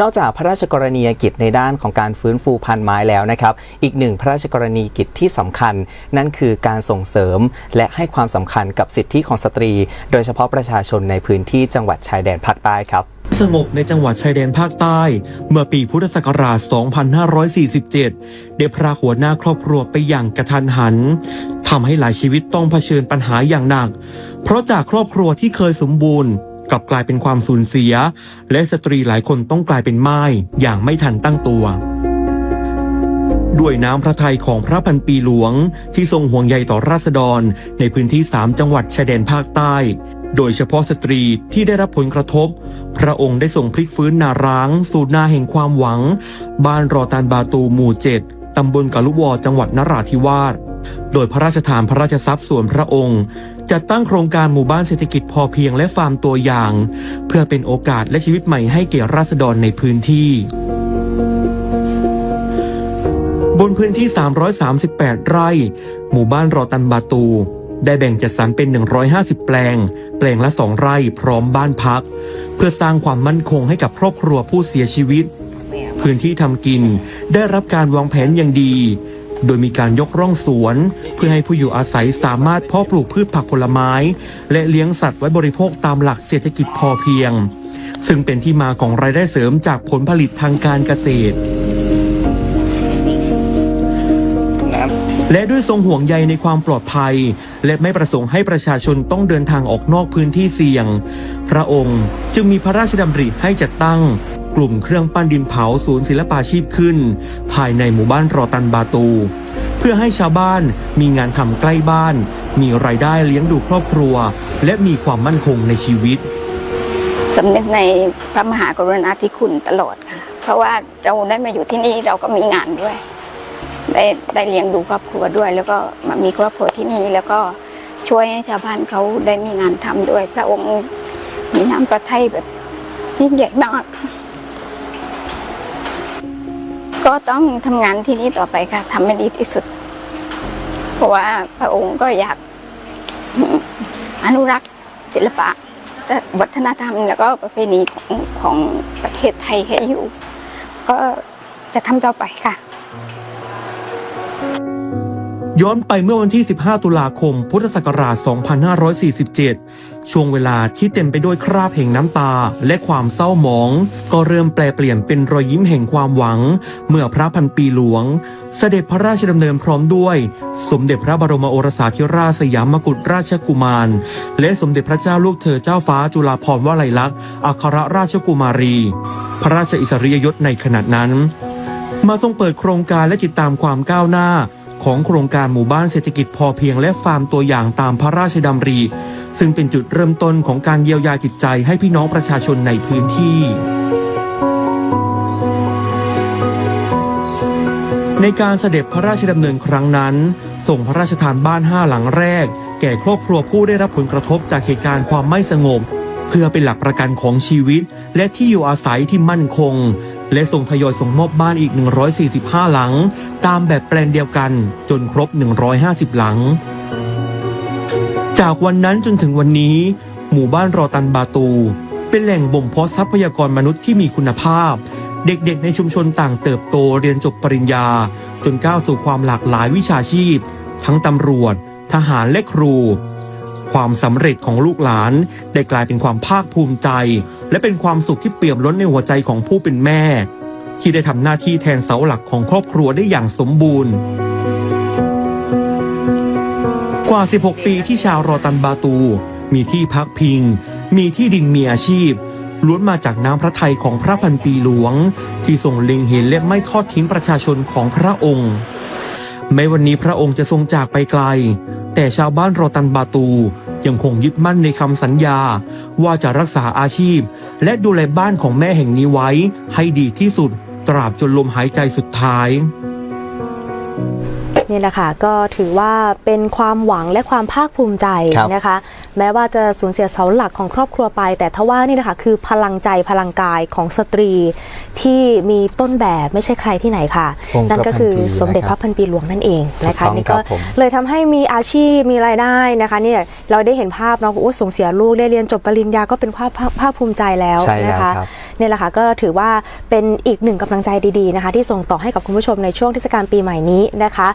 นอกจากพระราชกรณียกิจในด้านของการฟื้นฟูพันธุ์ไม้แล้วนะครับ อีกหนึ่งพระราชกรณียกิจที่สำคัญ นั่นคือการส่งเสริมและให้ความสำคัญกับสิทธิของสตรี โดยเฉพาะประชาชนในพื้นที่จังหวัดชายแดนภาคใต้ครับสงบในจังหวัดชายแดนภาคใต้ เมื่อปีพุทธศักราช 2547 ได้พรากหัวหน้าครอบครัวไปอย่างกระทันหันทำให้หลายชีวิตต้องเผชิญปัญหาอย่างหนัก เพราะจากครอบครัวที่เคยสมบูรณ์ กลับกลายเป็นความสูญเสีย และสตรีหลายคนต้องกลายเป็นไม้อย่างไม่ทันตั้งตัว ด้วยน้ำพระทัยของพระพันปีหลวง ที่ทรงห่วงใยต่อราษฎร ในพื้นที่3จังหวัดชายแดนภาคใต้ โดยเฉพาะสตรีที่ได้รับผลกระทบ พระองค์ได้ส่งพลิกฟื้นนาร้าง สู่นาแห่งความหวัง บ้านรอตานบาตูหมู่เจ็ดตำบลกะลุวอจังหวัดนราธิวาส โดยพระราชทานพระราชทรัพย์ส่วนพระองค์ จัดตั้งโครงการหมู่บ้านเศรษฐกิจพอเพียงและฟาร์มตัวอย่าง เพื่อเป็นโอกาสและชีวิตใหม่ให้แก่ราษฎรในพื้นที่ บนพื้นที่ 338 ไร่ หมู่บ้านรอตันบาตู ได้แบ่งจัดสรรเป็น 150 แปลง แปลงละ 2 ไร่พร้อมบ้านพัก เพื่อสร้างความมั่นคงให้กับครอบครัวผู้เสียชีวิต พื้นที่ทำกินได้รับการวางแผนอย่างดี โดยมีการยกร่องสวน เพื่อให้ผู้อยู่อาศัยสามารถเพาะปลูกพืชผักผลไม้ และเลี้ยงสัตว์ไว้บริโภคตามหลักเศรษฐกิจพอเพียง ซึ่งเป็นที่มาของรายได้เสริมจากผลผลิตทางการเกษตร และด้วยทรงห่วงใยในความปลอดภัย และไม่ประสงค์ให้ประชาชนต้องเดินทางออกนอกพื้นที่เสี่ยง พระองค์จึงมีพระราชดำริให้จัดตั้ง กลุ่มเครื่องปั้นดินเผาศูนย์ศิลปาชีพขึ้น ภายในหมู่บ้านรอตันบาตู เพื่อให้ชาวบ้านมีงานทำใกล้บ้าน มีรายได้เลี้ยงดูครอบครัว และมีความมั่นคงในชีวิตสำนึกในพระมหากรุณาธิคุณตลอดค่ะ เพราะว่าเราได้มาอยู่ที่นี่เราก็มีงานด้วย ได้ได้เลี้ยงดูครอบครัวด้วย แล้วก็มามีครอบครัวที่นี่แล้วก็ช่วยให้ชาวบ้านเขาได้มีงานทำด้วย พระองค์มีน้ำพระทัยแบบยิ่งใหญ่มาก ก็ต้องทำงานที่นี่ต่อไปค่ะทำให้ดีที่สุด เพราะว่าพระองค์ก็อยากอนุรักษ์ศิลปะวัฒนธรรมแล้วก็ประเพณีของของประเทศไทยให้อยู่ ก็จะทำต่อไปค่ะ ย้อนไปเมื่อวันที่ 15 ตุลาคม พุทธศักราช 2547 ช่วงเวลาที่เต็มไปด้วยคราบแห่งน้ำตาและความเศร้าหมอง ก็เริ่มแปลเปลี่ยนเป็นรอยยิ้มแห่งความหวัง เมื่อพระพันปีหลวง เสด็จพระราชดำเนินพร้อมด้วย สมเด็จพระบรมโอรสาธิราชสยามกุฎราชกุมาร และสมเด็จพระเจ้าลูกเธอเจ้าฟ้าจุฬาภรณ์วลัยลักษณ์อัครราชกุมารี พระราชอิสริยยศในขณะนั้น มาทรงเปิดโครงการและติดตามความก้าวหน้า ของโครงการหมู่บ้านเศรษฐกิจพอเพียงและฟาร์มตัวอย่างตามพระราชดำริ ซึ่งเป็นจุดเริ่มต้นของการเยียวยาจิตใจให้พี่น้องประชาชนในพื้นที่ในการเสด็จพระราชดำเนินครั้งนั้น ส่งพระราชทานบ้านห้าหลังแรก แก่ครอบครัวผู้ได้รับผลกระทบจากเหตุการณ์ความไม่สงบ เพื่อเป็นหลักประกันของชีวิต และที่อยู่อาศัยที่มั่นคง และส่งทยอยส่งมอบบ้านอีก 145 หลัง ตามแบบแปลนเดียวกันจนครบ 150 หลัง จากวันนั้นจนถึงวันนี้ หมู่บ้านรอตันบาตู เป็นแหล่งบ่มเพาะทรัพยากรมนุษย์ที่มีคุณภาพ เด็กๆ ในชุมชนต่างเติบโตเรียนจบปริญญา จนก้าวสู่ความหลากหลายวิชาชีพ ทั้งตำรวจ ทหารและครู ความสำเร็จของลูกหลานได้กลายเป็นความภาคภูมิใจ และเป็นความสุขที่เปี่ยมล้นในหัวใจของผู้เป็นแม่ ที่ได้ทำหน้าที่แทนเสาหลักของครอบครัวได้อย่างสมบูรณ์ กว่า 16 ปีที่ชาวรอตันบาตู มีที่พักพิง มีที่ดินมีอาชีพล้วนมาจากน้ำพระทัยของพระพันปีหลวง ที่ทรงเล็งเห็นและไม่ทอดทิ้งประชาชนของพระองค์แม้วันนี้พระองค์จะทรงจากไปไกล แต่ชาวบ้านรอตันบาตู ยังคงยึดมั่นในคำสัญญา ว่าจะรักษาอาชีพ และดูแลบ้านของแม่แห่งนี้ไว้ให้ดีที่สุด ตราบจนลมหายใจสุดท้าย นี่แหละค่ะ ก็ถือว่าเป็นความหวังและความภาคภูมิใจครับนะคะ แม้ว่าจะสูญเสียเสาหลักของครอบครัวไป แต่ทว่านี่นะคะคือพลังใจพลังกายของสตรีที่มีต้นแบบไม่ใช่ใครที่ไหนค่ะองค์พระนั่นก็คือพันปีสมเด็จนะครับพระพันปีหลวงนั่นเองนะคะถูกต้องนี่ครัก็บผมเลยทำให้มีอาชีพมีรายได้นะคะเนี่ยเราได้เห็นภาพเนาะโอ้ส่งเสียลูกได้เรียนจบปริญญาก็เป็นภาพภาพภาคภูมิใจแล้วใช่แล้วนะคะครับเนี่ยแหละค่ะก็ถือว่าเป็นอีกหนึ่งกำลังใจดีๆนะคะ ที่ส่งต่อให้กับคุณผู้ชมในช่วงเทศกาลปีใหม่นี้นะคะ